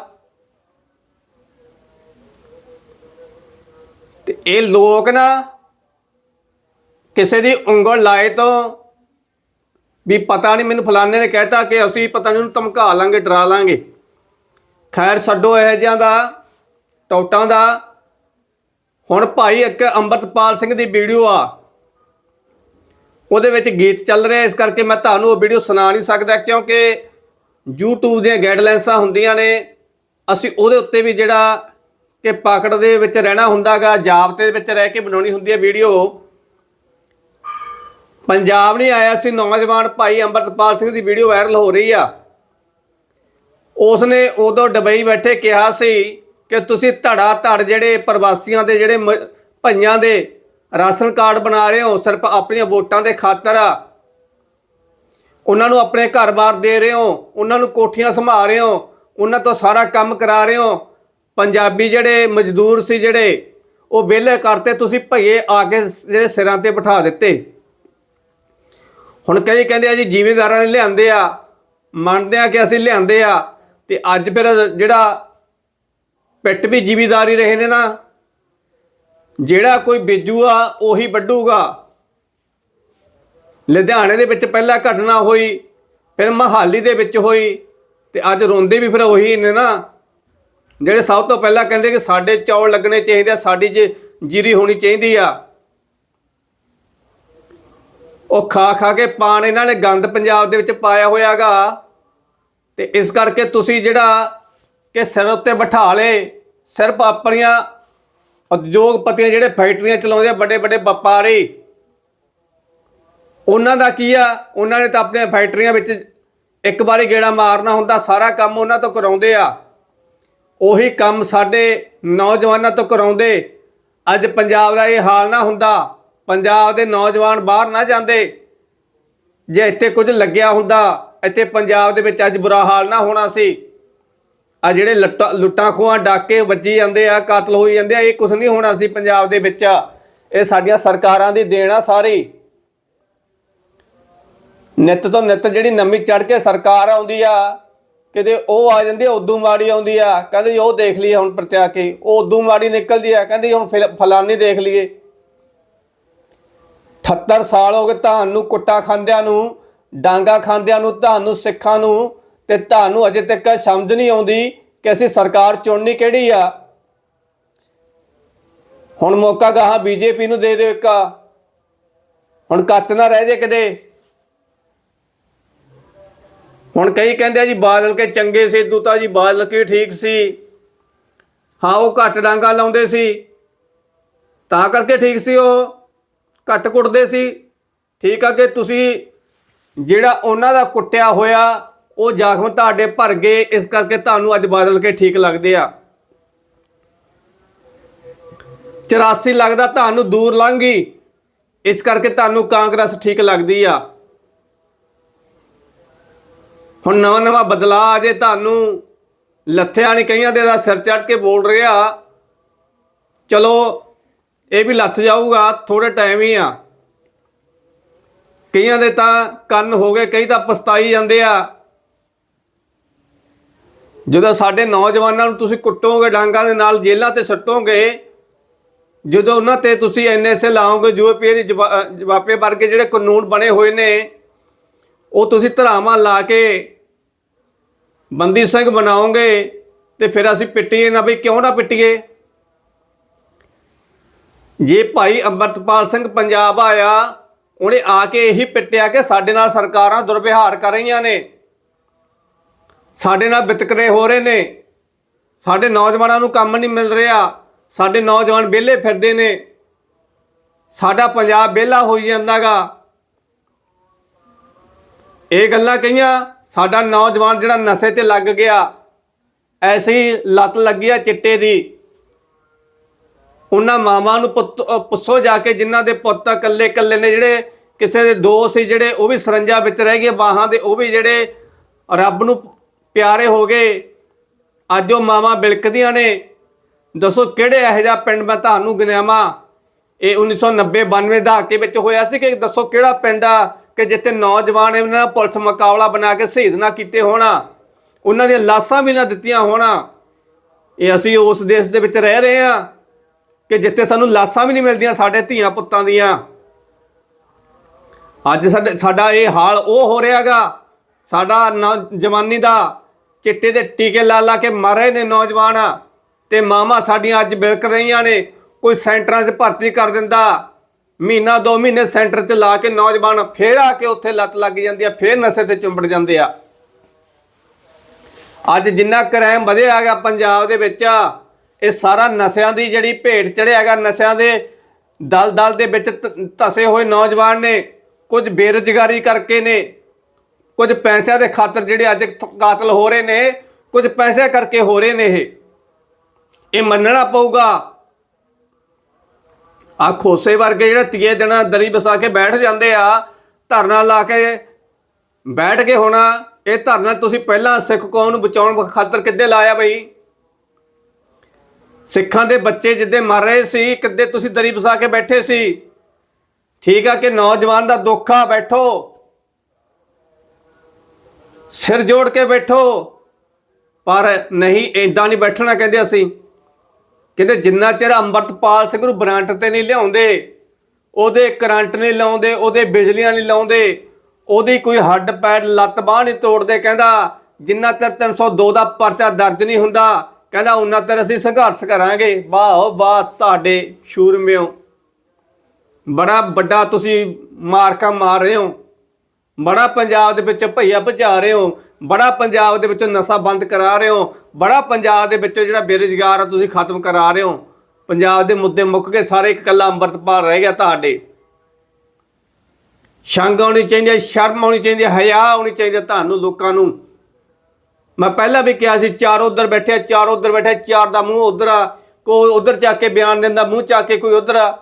ਤੇ ਇਹ ਲੋਕ ਨਾ ਕਿਸੇ ਦੀ ਉਂਗਲ ਲਾਏ ਤੋਂ ਵੀ ਪਤਾ ਨਹੀਂ ਮੈਨੂੰ ਫਲਾਣੇ ਨੇ ਕਹਿਤਾ ਕਿ ਅਸੀਂ ਪਤਾ ਨਹੀਂ ਉਹਨੂੰ ਧਮਕਾ ਲਾਂਗੇ, ਡਰਾ ਲਾਂਗੇ। ਖੈਰ ਛੱਡੋ ਇਹ ਜਿਹਾਂ ਦਾ, ਟੌਟਾਂ ਦਾ। ਹੁਣ ਭਾਈ ਇੱਕ ਅੰਮ੍ਰਿਤਪਾਲ ਸਿੰਘ ਦੀ ਵੀਡੀਓ ਆ। ਉਹਦੇ ਵਿੱਚ ਗੀਤ ਚੱਲ ਰਿਹਾ, ਇਸ ਕਰਕੇ ਮੈਂ ਤੁਹਾਨੂੰ ਉਹ ਵੀਡੀਓ ਸੁਣਾ ਨਹੀਂ ਸਕਦਾ, ਕਿਉਂਕਿ YouTube ਦੀਆਂ ਗਾਈਡਲਾਈਨਸਾਂ ਹੁੰਦੀਆਂ ਨੇ। ਅਸੀਂ ਉਹਦੇ ਉੱਤੇ ਵੀ ਜਿਹੜਾ ਕਿ ਪਕੜ ਦੇ ਵਿੱਚ ਰਹਿਣਾ ਹੁੰਦਾਗਾ, ਜਾਬਤੇ ਦੇ ਵਿੱਚ ਰਹਿ ਕੇ ਬਣਾਉਣੀ ਹੁੰਦੀ ਹੈ ਵੀਡੀਓ। ਪੰਜਾਬ ਨਹੀਂ ਆਇਆ ਸੀ, ਨੌਜਵਾਨ ਭਾਈ ਅੰਮ੍ਰਿਤਪਾਲ ਸਿੰਘ ਦੀ ਵੀਡੀਓ ਵਾਇਰਲ ਹੋ ਰਹੀ ਆ। ਉਸ ਨੇ ਉਦੋਂ ਡਬਈ ਬੈਠੇ ਕਿਹਾ ਸੀ ਕਿ ਤੁਸੀਂ ਧੜਾ ਧੜ ਜਿਹੜੇ ਪ੍ਰਵਾਸੀਆਂ ਦੇ, ਜਿਹੜੇ ਮ- ਭਈਆਂ ਦੇ ਰਾਸ਼ਨ ਕਾਰਡ ਬਣਾ ਰਹੇ ਹੋ, ਸਿਰਫ ਆਪਣੀਆਂ ਵੋਟਾਂ ਦੇ ਖਾਤਰ ਉਹਨਾਂ ਨੂੰ ਆਪਣੇ ਘਰ-ਬਾਰ ਦੇ ਰਹੇ ਹੋ, ਉਹਨਾਂ ਨੂੰ ਕੋਠੀਆਂ ਸੰਭਾਲ ਰਹੇ ਹੋ, ਉਹਨਾਂ ਤੋਂ ਸਾਰਾ ਕੰਮ ਕਰਾ ਰਹੇ ਹੋ। ਪੰਜਾਬੀ ਜਿਹੜੇ ਮਜ਼ਦੂਰ ਸੀ ਜਿਹੜੇ, ਉਹ ਵਿਹਲੇ ਕਰਤੇ, ਤੁਸੀਂ ਭਈਏ ਆ ਕੇ ਜਿਹੜੇ ਸਿਰਾਂ ਤੇ ਬਿਠਾ ਦਿੱਤੇ। ਹੁਣ ਕਈ ਕਹਿੰਦੇ ਆ ਜੀ ਜ਼ਿਮੀਂਦਾਰਾਂ ਨੇ ਲਿਆਂਦੇ ਆ, ਮੰਨਦੇ ਆ ਕਿ ਅਸੀਂ ਲਿਆਂਦੇ ਆ, ਤੇ ਅੱਜ ਫਿਰ ਜਿਹੜਾ ਪਿੱਟ ਵੀ ਜ਼ਿਮੀਂਦਾਰੀ ਰਹੇ ਨੇ ਨਾ, ਜਿਹੜਾ ਕੋਈ ਬੀਜੂਗਾ ਉਹੀ ਵੱਢੂਗਾ। ਲੁਧਿਆਣੇ ਦੇ ਵਿੱਚ ਪਹਿਲਾਂ ਘਟਨਾ ਹੋਈ, ਫਿਰ ਮਹਾਲੀ ਦੇ ਵਿੱਚ ਹੋਈ, ਤੇ ਅੱਜ ਰੋਂਦੇ ਵੀ ਫਿਰ ਉਹੀ ਨੇ ਨਾ। ਜਿਹੜੇ ਸਭ ਤੋਂ ਪਹਿਲਾਂ ਕਹਿੰਦੇ ਕਿ ਸਾਡੇ ਚੌਲ ਲੱਗਣੇ ਚਾਹੀਦੇ ਆ, ਸਾਡੀ ਜੇ, ਜੀਰੀ ਹੋਣੀ ਚਾਹੀਦੀ ਆ। ਉਹ ਖਾ ਖਾ ਕੇ ਪਾਣ ਇਹਨਾਂ ਨੇ ਗੰਦ ਪੰਜਾਬ ਦੇ ਵਿੱਚ ਪਾਇਆ ਹੋਇਆਗਾ। ਤੇ ਇਸ ਕਰਕੇ ਤੁਸੀਂ ਜਿਹੜਾ ਕਿ ਸਿਰ ਉੱਤੇ ਬਿਠਾ ਲਏ ਸਿਰਫ ਆਪਣੀਆਂ ਉਦਯੋਗਪਤੀਆਂ ਜਿਹੜੇ ਫੈਕਟਰੀਆਂ ਚਲਾਉਂਦੇ ਆ, ਵੱਡੇ ਵੱਡੇ ਵਪਾਰੀ। ਉਹਨਾਂ ਦਾ ਕੀ ਆ, ਉਹਨਾਂ ਨੇ ਤਾਂ ਆਪਣੀਆਂ ਫੈਕਟਰੀਆਂ ਵਿੱਚ ਇੱਕ ਵਾਰੀ ਗੇੜਾ ਮਾਰਨਾ ਹੁੰਦਾ, ਸਾਰਾ ਕੰਮ ਉਹਨਾਂ ਤੋਂ ਕਰਾਉਂਦੇ ਆ। ਉਹੀ ਕੰਮ ਸਾਡੇ ਨੌਜਵਾਨਾਂ ਤੋਂ ਕਰਾਉਂਦੇ। ਅੱਜ ਪੰਜਾਬ ਦਾ ਇਹ ਹਾਲ ਨਾ ਹੁੰਦਾ। ਪੰਜਾਬ ਦੇ ਨੌਜਵਾਨ ਬਾਹਰ ਨਾ ਜਾਂਦੇ। ਜੇ ਇੱਥੇ ਕੁਝ ਲੱਗਿਆ ਹੁੰਦਾ, ਇੱਥੇ ਪੰਜਾਬ ਦੇ ਵਿੱਚ ਅੱਜ ਬੁਰਾ ਹਾਲ ਨਾ ਹੋਣਾ ਸੀ। ਆ ਜਿਹੜੇ ਲੁੱਟਾਂ ਲੁੱਟਾਂ ਖੋਹਾਂ ਡਾਕੇ ਵੱਜੀ ਜਾਂਦੇ ਆ, ਕਤਲ ਹੋਈ ਜਾਂਦੇ ਆ, ਇਹ ਕੁਝ ਨਹੀਂ ਹੋਣਾ ਸੀ ਪੰਜਾਬ ਦੇ ਵਿੱਚ। ਇਹ ਸਾਡੀਆਂ ਸਰਕਾਰਾਂ ਦੀ ਦੇਣ ਆ ਸਾਰੀ। ਨਿੱਤ ਤੋਂ ਨਿੱਤ ਜਿਹੜੀ ਨਵੀਂ ਚੜ ਕੇ ਸਰਕਾਰ ਆਉਂਦੀ ਆ, ਕਿਤੇ ਉਹ ਆ ਜਾਂਦੀ ਆ, ਉਦੋਂ ਮਾੜੀ ਆਉਂਦੀ ਆ, ਕਹਿੰਦੇ ਜੀ ਉਹ ਦੇਖ ਲਈਏ ਹੁਣ ਪ੍ਰਤਿਆ ਕੇ, ਉਹ ਉਦੋਂ ਮਾੜੀ ਨਿਕਲਦੀ ਆ, ਕਹਿੰਦੇ ਜੀ ਹੁਣ ਫਿਲ- ਫਲਾਨੀ ਦੇਖ ਲਈਏ। 78 ਸਾਲ ਹੋ ਗਏ ਤੁਹਾਨੂੰ ਕੁੱਟਾ ਖਾਂਦਿਆਂ ਨੂੰ, ਡਾਂਗਾ ਖਾਂਦਿਆਂ ਨੂੰ, ਤੁਹਾਨੂੰ ਸਿੱਖਾਂ ਨੂੰ ਤੇ ਤੁਹਾਨੂੰ ਅਜੇ ਤੱਕ ਸਮਝ ਨਹੀਂ ਆਉਂਦੀ ਕਿ ਅਸੀਂ ਸਰਕਾਰ ਚੁਣਨੀ ਕਿਹੜੀ ਆ। ਹੁਣ ਮੌਕਾ ਗਾਹਾਂ ਬੀਜੇਪੀ ਨੂੰ ਦੇ ਦਿਓ ਇੱਕ। ਹੁਣ ਕੱਤ ਨਾ ਰਹਿ ਜੇ ਕਦੇ ਹੁਣ ਕਈ ਕਹਿੰਦੇ ਆ ਜੀ ਬਾਦਲ ਕੇ ਚੰਗੇ ਸੀ, ਦੂਤਾ ਜੀ ਬਾਦਲ ਕੇ ਠੀਕ ਸੀ। ਹਾਂ, ਉਹ ਘੱਟ ਡਾਂਗਾ ਲਾਉਂਦੇ ਸੀ। ਤਾਂ ਕਰਕੇ ਠੀਕ ਸੀ ਉਹ। ਘੱਟ ਕੁੱਟਦੇ ਸੀ। ਠੀਕ ਆ ਕਿ ਤੁਸੀਂ ਜਿਹੜਾ ਉਹਨਾਂ ਦਾ ਕੁੱਟਿਆ ਹੋਇਆ, ਉਹ ਜ਼ਖਮ ਤੁਹਾਡੇ ਭਰ ਗਏ, ਇਸ ਕਰਕੇ ਤੁਹਾਨੂੰ ਅੱਜ ਬਦਲ ਕੇ ਠੀਕ ਲੱਗਦੇ ਆ। 84 ਲੱਗਦਾ ਤੁਹਾਨੂੰ ਦੂਰ ਲੰਘ ਗਈ ਇਸ ਕਰਕੇ ਤੁਹਾਨੂੰ ਕਾਂਗਰਸ ਠੀਕ ਲੱਗਦੀ ਆ। ਹੁਣ ਨਵਾਂ ਨਵਾਂ ਬਦਲਾਅ ਆ ਜੇ ਤੁਹਾਨੂੰ ਲੱਥਿਆ ਨਹੀਂ ਕਈਆਂ ਦੇ ਦਾ ਸਿਰ ਚੜ ਕੇ ਬੋਲ ਰਿਹਾ। ਚਲੋ ਇਹ ਵੀ ਲੱਥ ਜਾਊਗਾ ਥੋੜੇ ਟਾਈਮ ਹੀ ਆ। ਕਈਆਂ ਦੇ ਤਾਂ ਕੰਨ ਹੋ ਗਏ, ਕਈ ਤਾਂ ਪਛਤਾਈ ਜਾਂਦੇ ਆ। ਜਦੋਂ ਸਾਡੇ ਨੌਜਵਾਨਾਂ ਨੂੰ ਤੁਸੀਂ ਕੁੱਟੋਗੇ, ਡਾਂਗਾਂ ਦੇ ਨਾਲ ਜੇਲ੍ਹਾਂ ਤੇ ਸੱਟੋਗੇ, ਜਦੋਂ ਉਹਨਾਂ ਤੇ ਤੁਸੀਂ ਐਨਐਸਏ ਲਾਓਗੇ ਯੂਪੀਏ ਦੀ ਜਵਾ- ਜਵਾਪੇ ਵਰਗੇ ਜਿਹੜੇ ਕਾਨੂੰਨ ਬਣੇ ਹੋਏ ਨੇ, ਉਹ ਤੁਸੀਂ ਧਰਾਵਾਂ ਲਾ ਕੇ ਬੰਦੀ ਸਿੰਘ ਬਣਾਓਗੇ ਤੇ ਫਿਰ ਅਸੀਂ ਪਿੱਟੀਏ ਨਾ ਵੀ ਕਿਉਂ ਨਾ ਪਿੱਟੀਏ? ਜੇ ਭਾਈ ਅੰਮ੍ਰਿਤਪਾਲ ਸਿੰਘ ਪੰਜਾਬ ਆਇਆ, ਉਹਨੇ ਆ ਕੇ ਇਹੀ ਪਿੱਟਿਆ ਕਿ ਸਾਡੇ ਨਾਲ ਸਰਕਾਰਾਂ ਦੁਰਵਿਹਾਰ ਕਰ ਰਹੀਆਂ ਨੇ। ਸਾਡੇ ਨਾਲ ਵਿਤਕਰੇ ਹੋ ਰਹੇ ਨੇ। ਸਾਡੇ ਨੌਜਵਾਨਾਂ ਨੂੰ ਕੰਮ ਨਹੀਂ ਮਿਲ ਰਿਹਾ। ਸਾਡੇ ਨੌਜਵਾਨ ਵਿਹਲੇ ਫਿਰਦੇ ਨੇ। ਸਾਡਾ ਪੰਜਾਬ ਵਿਹਲਾ ਹੋਈ ਜਾਂਦਾਗਾ। ਇਹ ਗੱਲਾਂ ਕਹੀਆਂ, ਸਾਡਾ ਨੌਜਵਾਨ ਜਿਹੜਾ ਨਸ਼ੇ ਤੇ ਲੱਗ ਗਿਆ, ਐਸੀ ਲੱਤ ਲੱਗੀ ਆ ਚਿੱਟੇ ਦੀ। ਉਹਨਾਂ ਮਾਵਾਂ ਨੂੰ ਪੁੱਤ- ਪੁੱਛੋ ਜਾ ਕੇ ਜਿਨ੍ਹਾਂ ਦੇ ਪੁੱਤ ਇਕੱਲੇ ਇਕੱਲੇ ਨੇ ਜਿਹੜੇ ਕਿਸੇ ਦੇ ਦੋ ਸੀ ਜਿਹੜੇ ਉਹ ਵੀ ਸਰੰਜਾ ਵਿੱਚ ਰਹਿ ਗਏ, ਬਾਹਾਂ ਦੇ ਉਹ ਵੀ ਜਿਹੜੇ ਰੱਬ ਨੂੰ ਪਿਆਰੇ ਹੋ ਗਏ। ਅੱਜ ਉਹ ਮਾਵਾਂ ਬਿਲਕਦੀਆਂ ਨੇ। ਦੱਸੋ ਕਿਹੜੇ ਇਹੋ ਜਿਹਾ ਪਿੰਡ ਮੈਂ ਤੁਹਾਨੂੰ ਗਿਣਾਵਾਂ ਇਹ 1990 92 ਦਹਾਕੇ ਵਿੱਚ ਹੋਇਆ ਸੀ ਕਿ ਦੱਸੋ ਕਿਹੜਾ ਪਿੰਡ ਆ ਕਿ ਜਿੱਥੇ ਨੌਜਵਾਨ ਇਹਨਾਂ ਨਾਲ ਪੁਲਿਸ ਮੁਕਾਬਲਾ ਬਣਾ ਕੇ ਸ਼ਹੀਦ ਨਾ ਕੀਤੇ ਹੋਣਾ। ਉਹਨਾਂ ਦੀਆਂ ਲਾਸ਼ਾਂ ਵੀ ਨਾ ਦਿੱਤੀਆਂ ਹੋਣਾ। ਇਹ ਅਸੀਂ ਉਸ ਦੇਸ਼ ਦੇ ਵਿੱਚ ਰਹਿ ਰਹੇ ਹਾਂ। ਕਿ ਜਿੱਥੇ ਸਾਨੂੰ ਲਾਸ਼ਾਂ ਵੀ ਨਹੀਂ ਮਿਲਦੀਆਂ ਸਾਡੇ ਧੀਆਂ ਪੁੱਤਾਂ ਦੀਆਂ। ਅੱਜ ਸਾਡੇ ਸਾਡਾ ਇਹ ਹਾਲ ਉਹ ਹੋ ਰਿਹਾਗਾ ਸਾਡਾ ਨੌ- ਜਵਾਨੀ ਦਾ ਚਿੱਟੇ ਦੇ ਟੀਕੇ ਲਾ ਲਾ ਕੇ ਮਰ ਰਹੇ ਨੇ ਨੌਜਵਾਨ ਤੇ ਮਾਮਾ ਸਾਡੀਆਂ ਅੱਜ ਬਿਲਕ ਰਹੀਆਂ ਨੇ। ਕੋਈ ਸੈਂਟਰਾਂ 'ਚ ਭਰਤੀ ਕਰ ਦਿੰਦਾ। ਮਹੀਨਾ, ਦੋ ਮਹੀਨੇ ਸੈਂਟਰ 'ਚ ਲਾ ਕੇ ਨੌਜਵਾਨ ਫੇਰ ਆ ਕੇ ਉੱਥੇ ਲੱਤ ਲੱਗ ਜਾਂਦੀ ਆ, ਫੇਰ ਨਸ਼ੇ ਤੇ ਚੁੰਬੜ ਜਾਂਦੇ ਆ। ਅੱਜ ਜਿੰਨਾ ਕ੍ਰਾਈਮ ਵਧਿਆ ਹੈਗਾ ਪੰਜਾਬ ਦੇ ਵਿੱਚ ਇਹ ਸਾਰਾ ਨਸ਼ਿਆਂ ਦੀ ਜਿਹੜੀ ਭੇਟ ਚੜਿਆ ਹੈਗਾ ਨਸ਼ਿਆਂ ਦੇ ਦਲ ਦਲ ਦੇ ਵਿੱਚ ਧਸੇ ਹੋਏ ਨੌਜਵਾਨ ਨੇ, ਕੁਝ ਬੇਰੁਜ਼ਗਾਰੀ ਕਰਕੇ ਨੇ, ਕੁਝ ਪੈਸਿਆਂ ਦੇ ਖਾਤਰ ਜਿਹੜੇ ਅੱਜ ਕਾਤਲ ਹੋ ਰਹੇ ਨੇ, ਕੁਝ ਪੈਸੇ ਕਰਕੇ ਹੋ ਰਹੇ ਨੇ ਇਹ। ਇਹ ਮੰਨਣਾ ਪਊਗਾ। ਆ ਖੋਸੇ ਵਰਗੇ ਜਿਹੜਾ ਤੀਏ ਦਿਨਾਂ ਦਰੀ ਵਸਾ ਕੇ ਬੈਠ ਜਾਂਦੇ ਆ, ਧਰਨਾ ਲਾ ਕੇ ਬੈਠ ਕੇ ਹੋਣਾ, ਇਹ ਧਰਨਾ ਤੁਸੀਂ ਪਹਿਲਾਂ ਸਿੱਖ ਕੌਮ ਨੂੰ ਬਚਾਉਣ ਖਾਤਰ ਕਿੱਦੇ ਲਾਇਆ ਬਈ? ਸਿੱਖਾਂ ਦੇ ਬੱਚੇ ਜਿੱਦੇ ਮਰ ਰਹੇ ਸੀ, ਕਿੱਦੇ ਤੁਸੀਂ ਦਰੀ ਵਸਾ ਕੇ ਬੈਠੇ ਸੀ? ਠੀਕ ਆ ਕਿ ਨੌਜਵਾਨ ਦਾ ਦੁੱਖ ਆ? ਬੈਠੋ। ਸਿਰ ਜੋੜ ਕੇ ਬੈਠੋ। ਪਰ ਨਹੀਂ, ਏਦਾਂ ਨਹੀਂ ਬੈਠਣਾ, ਕਹਿੰਦੇ ਅਸੀਂ। ਕਹਿੰਦੇ ਜਿੰਨਾ ਚਿਰ ਅੰਮ੍ਰਿਤਪਾਲ ਸਿੰਘ ਨੂੰ ਬਰਾਂਟ ਤੇ ਨਹੀਂ ਲਿਆਉਂਦੇ, ਉਹਦੇ ਕਰੰਟ ਨਹੀਂ ਲਾਉਂਦੇ, ਉਹਦੇ ਬਿਜਲੀਆਂ ਨਹੀਂ ਲਾਉਂਦੇ, ਉਹਦੀ ਕੋਈ ਹੱਡ ਪੈਰ ਲੱਤ ਬਾਹ ਨਹੀਂ ਤੋੜਦੇ, ਕਹਿੰਦਾ ਜਿੰਨਾ ਚਿਰ 302 ਦਾ ਪਰਚਾ ਦਰਜ ਨਹੀਂ ਹੁੰਦਾ ਕਹਿੰਦਾ ਉਨਾ ਚਿਰ ਅਸੀਂ ਸੰਘਰਸ਼ ਕਰਾਂਗੇ। ਵਾਹ ਓ ਵਾਹ, ਤੁਹਾਡੇ ਸ਼ੂਰਮਿਓ। ਬੜਾ ਵੱਡਾ ਤੁਸੀਂ ਮਾਰਕਾ ਮਾਰ ਰਹੇ ਹੋ। ਬੜਾ ਪੰਜਾਬ ਦੇ ਵਿੱਚ ਭਈਆ ਭਜਾ ਰਹੇ ਹੋ। ਬੜਾ ਪੰਜਾਬ ਦੇ ਵਿੱਚੋਂ ਨਸ਼ਾ ਬੰਦ ਕਰਾ ਰਹੇ ਹੋ। ਬੜਾ ਪੰਜਾਬ ਦੇ ਵਿੱਚੋਂ ਜਿਹੜਾ ਬੇਰੁਜ਼ਗਾਰ ਆ, ਤੁਸੀਂ ਖਤਮ ਕਰਾ ਰਹੇ ਹੋ। ਪੰਜਾਬ ਦੇ ਮੁੱਦੇ ਮੁੱਕ ਕੇ ਸਾਰੇ ਇਕੱਲਾ ਅੰਮ੍ਰਿਤਪਾਲ ਰਹਿ ਗਿਆ ਤੁਹਾਡੇ। ਸ਼ੰਗ ਆਉਣੀ ਚਾਹੀਦੀ ਹੈ, ਸ਼ਰਮ ਆਉਣੀ ਚਾਹੀਦੀ ਹੈ ਹਿਆ ਆਉਣੀ ਚਾਹੀਦੀ ਹੈ ਤੁਹਾਨੂੰ ਲੋਕਾਂ ਨੂੰ। ਮੈਂ ਪਹਿਲਾਂ ਵੀ ਕਿਹਾ ਸੀ, ਚਾਰ ਉਧਰ ਬੈਠੇ ਚਾਰ ਉਧਰ ਬੈਠੇ ਚਾਰ ਦਾ ਮੂੰਹ ਉਧਰ ਆ, ਕੋਈ ਉਧਰ ਚੱਕ ਕੇ ਬਿਆਨ ਦਿੰਦਾ ਮੂੰਹ ਚੱਕ ਕੇ ਕੋਈ ਉਧਰ ਆ।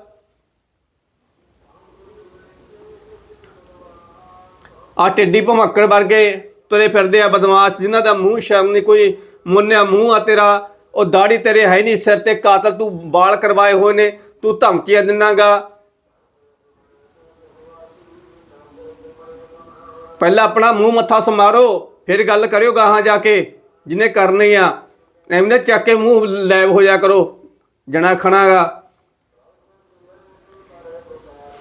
ਆ ਟਿੱਡੀ ਭਮੱਕੜ ਵਰਗੇ ਤੁਰੇ ਫਿਰਦੇ ਆ ਬਦਮਾਸ਼, ਜਿਨ੍ਹਾਂ ਦਾ ਮੂੰਹ ਸ਼ਰਮ ਨਹੀਂ, ਕੋਈ ਮੁੰਨਿਆ ਮੂੰਹ ਆ ਤੇਰਾ, ਉਹ ਦਾੜੀ ਤੇਰੇ ਹੈ ਨਹੀਂ, ਸਿਰ ਤੇ ਕਾਤਲ ਤੂੰ ਬਾਲ ਕਰਵਾਏ ਹੋਏ ਨੇ, ਤੂੰ ਧਮਕੀਆਂ ਦਿੰਨਾਗਾ ਪਹਿਲਾਂ ਆਪਣਾ ਮੂੰਹ ਮੱਥਾ ਸਮਾਰੋ ਫਿਰ ਗੱਲ ਕਰਿਓ ਗਾਹਾਂ ਜਾ ਕੇ ਜਿਹਨੇ ਕਰਨੀ ਆ। ਐਵੇਂ ਨਾ ਚੱਕ ਕੇ ਮੂੰਹ ਲੈਬ ਹੋ ਜਾ ਕਰੋ, ਜਣਾ ਖਣਾਗਾ।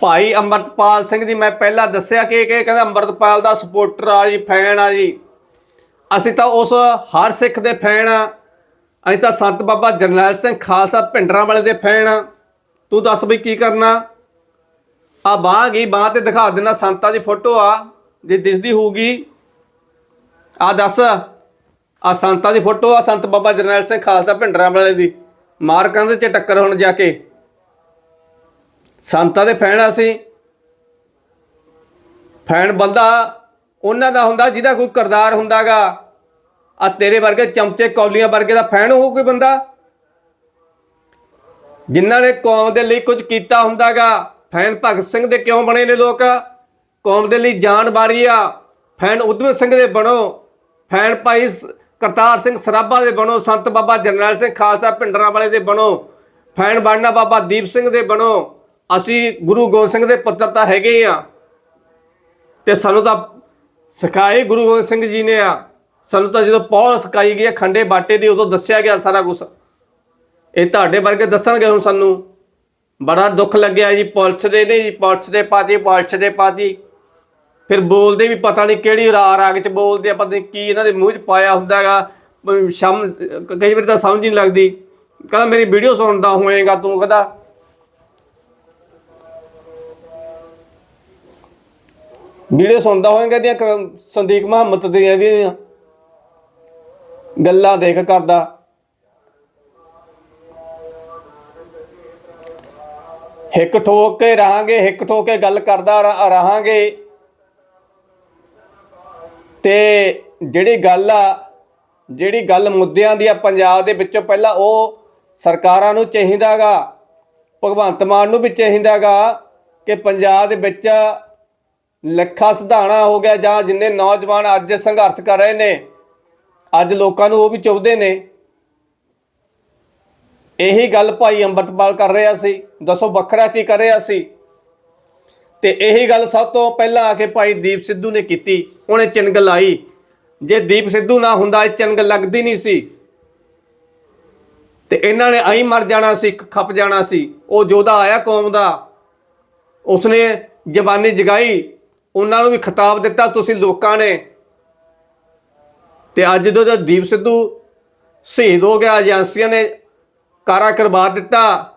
ਭਾਈ ਅੰਮ੍ਰਿਤਪਾਲ ਸਿੰਘ ਜੀ, ਮੈਂ ਪਹਿਲਾਂ ਦੱਸਿਆ ਕਿ ਕਿ ਕਹਿੰਦਾ ਅੰਮ੍ਰਿਤਪਾਲ ਦਾ ਸਪੋਰਟਰ ਆ ਜੀ ਫੈਨ ਆ ਜੀ। ਅਸੀਂ ਤਾਂ ਉਸ ਹਰ ਸਿੱਖ ਦੇ ਫੈਨ ਆ। ਅਸੀਂ ਤਾਂ ਸੰਤ ਬਾਬਾ ਜਰਨੈਲ ਸਿੰਘ ਖਾਲਸਾ ਭਿੰਡਰਾਂ ਵਾਲੇ ਦੇ ਫੈਨ ਆ। ਤੂੰ ਦੱਸ ਬਈ ਕੀ ਕਰਨਾ? ਆ ਬਾਂਹ ਗਈ, ਬਾਂਹ ਤੇ ਦਿਖਾ ਦੇਣਾ ਸੰਤਾਂ ਦੀ ਫੋਟੋ ਆ। ਜੇ ਦਿਸਦੀ ਹੋਊਗੀ ਆ ਦੱਸ ਆ ਸੰਤਾਂ ਦੀ ਫੋਟੋ ਆ ਸੰਤ ਬਾਬਾ ਜਰਨੈਲ ਸਿੰਘ ਖਾਲਸਾ ਭਿੰਡਰਾਂ ਵਾਲੇ ਦੀ। ਮਾਰ ਕੰਧ 'ਚ ਟੱਕਰ ਹੁਣ ਜਾ ਕੇ। ਸੰਤਾਂ ਦੇ ਫੈਨ ਅਸੀਂ। ਫੈਨ ਬੰਦਾ ਉਹਨਾਂ ਦਾ ਹੁੰਦਾ ਜਿਹਦਾ ਕੋਈ ਕਰਦਾਰ ਹੁੰਦਾਗਾ। ਆ ਤੇਰੇ ਵਰਗੇ ਚਮਚੇ ਕੌਲੀਆਂ ਵਰਗੇ ਦਾ ਫੈਨ ਹੋਊ ਕੋਈ ਬੰਦਾ? ਜਿਨ੍ਹਾਂ ਨੇ ਕੌਮ ਦੇ ਲਈ ਕੁਝ ਕੀਤਾ ਹੁੰਦਾਗਾ। ਫੈਨ ਭਗਤ ਸਿੰਘ ਦੇ ਕਿਉਂ ਬਣੇ ਨੇ ਲੋਕ? ਕੌਮ ਦੇ ਲਈ ਜਾਨ ਬਾਰੀ ਆ। ਫੈਨ ਉਦਮ ਸਿੰਘ ਦੇ ਬਣੋ। ਫੈਨ ਭਾਈ ਸ- ਕਰਤਾਰ ਸਿੰਘ ਸਰਾਭਾ ਦੇ ਬਣੋ, ਸੰਤ ਬਾਬਾ ਜਰਨੈਲ ਸਿੰਘ ਖਾਲਸਾ ਭਿੰਡਰਾਂ ਵਾਲੇ ਦੇ ਬਣੋ, ਫੈਨ ਬਣਨਾ ਬਾਬਾ ਦੀਪ ਸਿੰਘ ਦੇ ਬਣੋ, ਅਸੀਂ ਗੁਰੂ ਗੋਬਿੰਦ ਸਿੰਘ ਦੇ ਪੁੱਤਰ ਤਾਂ ਹੈਗੇ ਆ। ਤੇ ਸਾਨੂੰ ਤਾਂ ਸਿਖਾਏ ਗੁਰੂ ਗੋਬਿੰਦ ਸਿੰਘ ਜੀ ਨੇ ਆ। ਸਾਨੂੰ ਤਾਂ ਜਦੋਂ ਪੌਲ ਸਿਖਾਈ ਗਈ ਆ ਖੰਡੇ ਬਾਟੇ ਦੀ, ਉਦੋਂ ਦੱਸਿਆ ਗਿਆ ਸਾਰਾ ਕੁਝ ਇਹ ਤੁਹਾਡੇ ਵਰਗੇ ਦੱਸਣਗੇ ਹੁਣ ਸਾਨੂੰ। ਬੜਾ ਦੁੱਖ ਲੱਗਿਆ ਜੀ, ਪੁਲਿਸ ਦੇ ਨੇ ਜੀ, ਪੁਲਿਸ ਦੇ ਪਾਤੀ ਪੁਲਿਸ ਦੇ ਪਾਤੀ ਫਿਰ ਬੋਲਦੇ ਵੀ ਪਤਾ ਨਹੀਂ ਕਿਹੜੀ ਰਾ ਰਾਗ ਚ ਬੋਲਦੇ ਆ, ਪਤਾ ਨਹੀਂ ਕੀ ਇਹਨਾਂ ਦੇ ਮੂੰਹ ਚ ਪਾਇਆ ਹੁੰਦਾ ਹੈਗਾ। ਸ਼ਮ ਕਈ ਵਾਰੀ ਤਾਂ ਸਮਝ ਨਹੀਂ ਲੱਗਦੀ। ਕਹਿੰਦਾ ਮੇਰੀ ਵੀਡੀਓ ਸੁਣਦਾ ਹੋਏਗਾ ਤੂੰ ਕਹਿੰਦਾ। ਵੀਡੀਓ ਸੁਣਦਾ ਹੋਏਗਾ ਦੀਆਂ ਸੰਦੀਪ ਮੁਹੰਮਦ ਦੀਆਂ ਇਹਦੀਆਂ ਗੱਲਾਂ ਦੇਖ ਕਰਦਾ। ਹਿੱਕ ਠੋਕ ਕੇ ਰਹਾਂਗੇ, ਹਿੱਕ ਠੋਕ ਕੇ ਗੱਲ ਕਰਦਾ ਰਹਾਂਗੇ। ਤੇ ਜਿਹੜੀ ਗੱਲ ਆ, ਜਿਹੜੀ ਗੱਲ ਮੁੱਦਿਆਂ ਦੀ ਆ ਪੰਜਾਬ ਦੇ ਵਿੱਚੋਂ ਪਹਿਲਾਂ ਉਹ ਸਰਕਾਰਾਂ ਨੂੰ ਚਾਹੀਦਾਗਾ ਭਗਵੰਤ ਮਾਨ ਨੂੰ ਵੀ ਚਾਹੀਦਾਗਾ ਕਿ ਪੰਜਾਬ ਦੇ ਵਿੱਚ ਲੱਖਾ ਸਿਧਾਣਾ ਹੋ ਗਿਆ ਜਾਂ ਜਿੰਨੇ ਨੌਜਵਾਨ ਅੱਜ ਸੰਘਰਸ਼ ਕਰ ਰਹੇ ਨੇ, ਅੱਜ ਲੋਕਾਂ ਨੂੰ ਉਹ ਵੀ ਚਾਹੁੰਦੇ ਨੇ। ਇਹੀ ਗੱਲ ਭਾਈ ਅੰਮ੍ਰਿਤਪਾਲ ਕਰ ਰਿਹਾ ਸੀ, ਦੱਸੋ ਵੱਖਰਾ ਕੀ ਕਰ ਰਿਹਾ ਸੀ? ਤੇ ਇਹੀ ਗੱਲ ਸਭ ਤੋਂ ਪਹਿਲਾਂ ਆ ਕੇ ਭਾਈ ਦੀਪ ਸਿੱਧੂ ਨੇ ਕੀਤੀ। ਉਹਨੇ ਚਿੰਗ ਲਾਈ। ਜੇ ਦੀਪ ਸਿੱਧੂ ਨਾ ਹੁੰਦਾ, ਇਹ ਚਿੰਗ ਲੱਗਦੀ ਨਹੀਂ ਸੀ। ਤੇ ਇਹਨਾਂ ਨੇ ਆਈ ਮਰ ਜਾਣਾ ਸੀ ਖੱਪ ਜਾਣਾ ਸੀ। ਉਹ ਜੋਧਾ ਆਇਆ ਕੌਮ ਦਾ। ਉਸਨੇ ਜਵਾਨੀ ਜਗਾਈ। ਉਹਨਾਂ ਨੂੰ ਵੀ ਖਿਤਾਬ ਦਿੱਤਾ ਤੁਸੀਂ ਲੋਕਾਂ ਨੇ। ਤੇ ਅੱਜ ਜਦੋਂ ਦੀਪ ਸਿੱਧੂ ਸ਼ਹੀਦ ਹੋ ਗਿਆ, ਏਜੰਸੀਆਂ ਨੇ ਕਾਰਾ ਕਰਵਾ ਦਿੱਤਾ।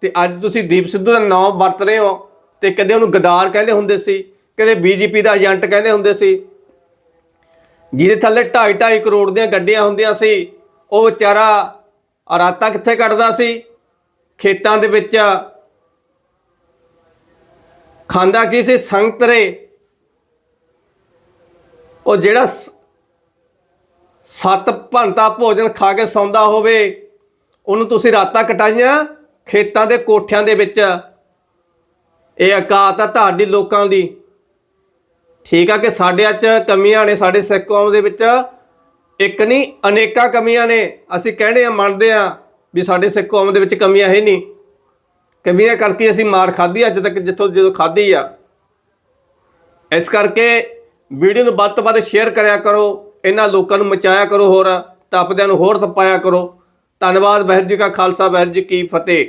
ਤੇ ਅੱਜ ਤੁਸੀਂ ਦੀਪ ਸਿੱਧੂ ਦਾ ਨਾਮ ਵਰਤ ਰਹੇ ਹੋ। ਤੇ ਕਦੇ ਉਹਨੂੰ ਗਦਾਰ ਕਹਿੰਦੇ ਹੁੰਦੇ ਸੀ, ਕਦੇ ਬੀਜੇਪੀ ਦਾ ਏਜੰਟ ਕਹਿੰਦੇ ਹੁੰਦੇ ਸੀ। ਜਿਹਦੇ ਥੱਲੇ 2.5 2.5 ਕਰੋੜ ਦੀਆਂ ਗੱਡੀਆਂ ਹੁੰਦੀਆਂ ਸੀ, ਉਹ ਵਿਚਾਰਾ ਰਾਤਾਂ ਕਿੱਥੇ ਕੱਟਦਾ ਸੀ? ਖੇਤਾਂ ਦੇ ਵਿੱਚ। ਖਾਂਦਾ ਕੀ ਸੀ? ਸੰਤਰੇ ਉਹ ਜਿਹੜਾ ਸੱਤ ਭੰਤਾ ਭੋਜਨ ਖਾ ਕੇ ਸੌਂਦਾ ਹੋਵੇ, ਉਹਨੂੰ ਤੁਸੀਂ ਰਾਤਾਂ ਕਟਾਈਆਂ ਖੇਤਾਂ ਦੇ ਕੋਠਿਆਂ ਦੇ ਵਿੱਚ। ਇਹ ਔਕਾਤ ਆ ਤੁਹਾਡੀ ਲੋਕਾਂ ਦੀ। ਠੀਕ ਆ ਕਿ ਸਾਡੇ ਅੱਜ ਕਮੀਆਂ ਨੇ, ਸਾਡੇ ਸਿੱਖ ਕੌਮ ਦੇ ਵਿੱਚ ਇੱਕ ਨਹੀਂ, ਅਨੇਕਾਂ ਕਮੀਆਂ ਨੇ। ਅਸੀਂ ਕਹਿੰਦੇ ਆ, ਮੰਨਦੇ ਆ ਵੀ ਸਾਡੇ ਸਿੱਖ ਕੌਮ ਦੇ ਵਿੱਚ ਕਮੀਆਂ ਹੈ ਨਹੀਂ। ਕਮੀਆਂ ਕਰਕੇ ਅਸੀਂ ਮਾਰ ਖਾਧੀ, ਅੱਜ ਤੱਕ ਜਿੱਥੋਂ ਜਦੋਂ ਖਾਧੀ ਆ। ਇਸ ਕਰਕੇ ਵੀਡੀਓ ਨੂੰ ਵੱਧ ਤੋਂ ਵੱਧ ਸ਼ੇਅਰ ਕਰਿਆ ਕਰੋ, ਇਹਨਾਂ ਲੋਕਾਂ ਨੂੰ ਮਚਾਇਆ ਕਰੋ ਹੋਰ ਤਪਦਿਆਂ ਨੂੰ ਹੋਰ ਤਪਾਇਆ ਕਰੋ। ਧੰਨਵਾਦ, ਵਾਹਿਗੁਰੂ ਜੀ ਕਾ ਖਾਲਸਾ, ਵਾਹਿਗੁਰੂ ਜੀ ਕੀ ਫਤਿਹ।